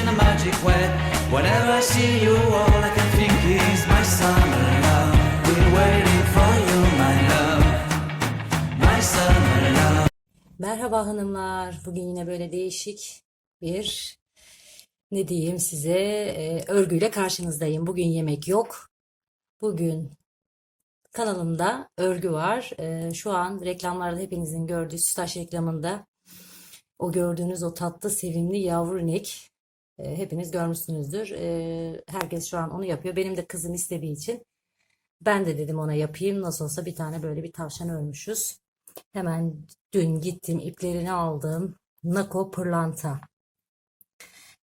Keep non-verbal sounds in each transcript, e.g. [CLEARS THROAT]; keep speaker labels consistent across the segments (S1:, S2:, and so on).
S1: in a magic way. Whenever I see you, all I can think is my summer love. We're waiting for you, my love. My summer love.
S2: Merhaba hanımlar. Bugün yine böyle değişik bir ne diyeyim size e, örgüyle karşınızdayım. Bugün yemek yok. Bugün kanalımda örgü var. E, şu an reklamlarda hepinizin gördüğü Sütaş reklamında o gördüğünüz o tatlı sevimli yavru inek e, hepiniz görmüşsünüzdür. E, herkes şu an onu yapıyor. Benim de kızım istediği için ben de dedim ona yapayım. Nasıl olsa bir tane böyle bir tavşan örmüşüz. Hemen dün gittim iplerini aldım. Nako pırlanta.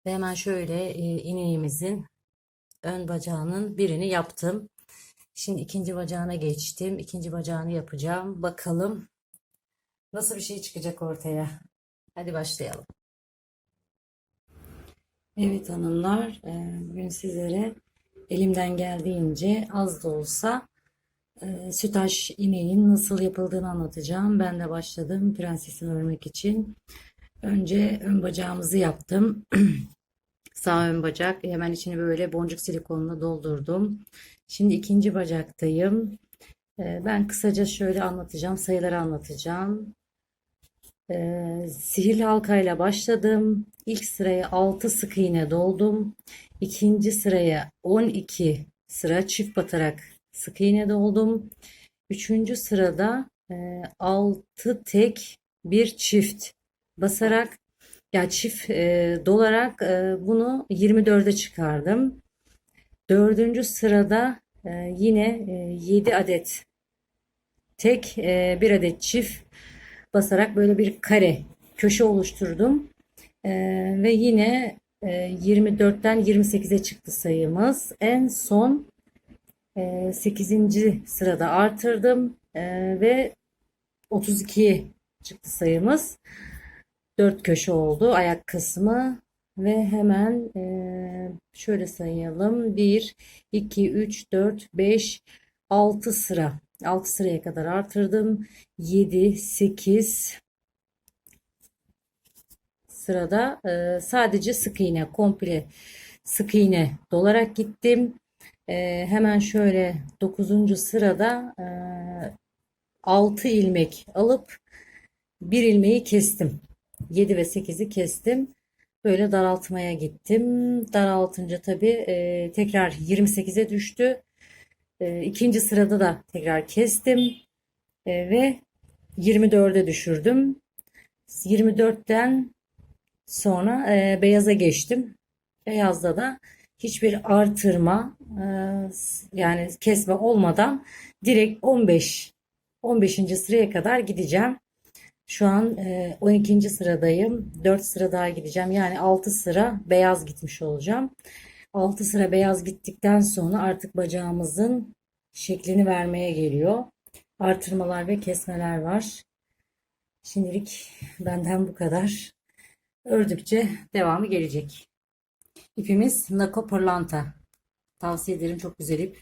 S2: Ve hemen şöyle e, ineğimizin ön bacağının birini yaptım. Şimdi ikinci bacağına geçtim. İkinci bacağını yapacağım. Bakalım nasıl bir şey çıkacak ortaya. Hadi başlayalım. Evet hanımlar, e, bugün sizlere elimden geldiğince az da olsa e, sütaş ineğin nasıl yapıldığını anlatacağım. Ben de başladım prensesini örmek için. Önce ön bacağımızı yaptım. [CLEARS THROAT] Sağ ön bacak. Hemen içini böyle boncuk silikonla doldurdum. Şimdi ikinci bacaktayım. E, ben kısaca şöyle anlatacağım. Sayıları anlatacağım. E, sihirli halkayla başladım. İlk sıraya 6 sık iğne doldum. İkinci sıraya 12 sıra çift batarak sık iğne doldum. Üçüncü sırada e, 6 tek bir çift basarak ya çift e, dolarak e, bunu 24'e çıkardım. Dördüncü sırada e, yine e, 7 adet tek e, bir adet çift basarak böyle bir kare köşe oluşturdum. E, ve yine e, 24'ten 28'e çıktı sayımız. En son 8. sırada artırdım e, ve 32'ye çıktı sayımız. 4 köşe oldu ayak kısmı ve hemen e, şöyle sayalım. 1, 2, 3, 4, 5, 6 sıra. 6 sıraya kadar artırdım. 7, 8 sırada e, sadece sık iğne komple sık iğne dolarak gittim. Ee, hemen şöyle 9. sırada e, 6 ilmek alıp bir ilmeği kestim. 7 ve 8'i kestim. Böyle daraltmaya gittim. Daraltınca tabii e, tekrar 28'e düştü. E, ikinci sırada da tekrar kestim. E, ve 24'e düşürdüm. 24'ten sonra e, beyaza geçtim. Beyazda da hiçbir artırma e, yani kesme olmadan direkt 15 15. sıraya kadar gideceğim. Şu an e, 12. sıradayım. 4 sıra daha gideceğim. Yani 6 sıra beyaz gitmiş olacağım. 6 sıra beyaz gittikten sonra artık bacağımızın şeklini vermeye geliyor. Artırmalar ve kesmeler var. Şimdilik benden bu kadar. Ördükçe devamı gelecek. İpimiz Nako Pırlanta. Tavsiye ederim çok güzel ip.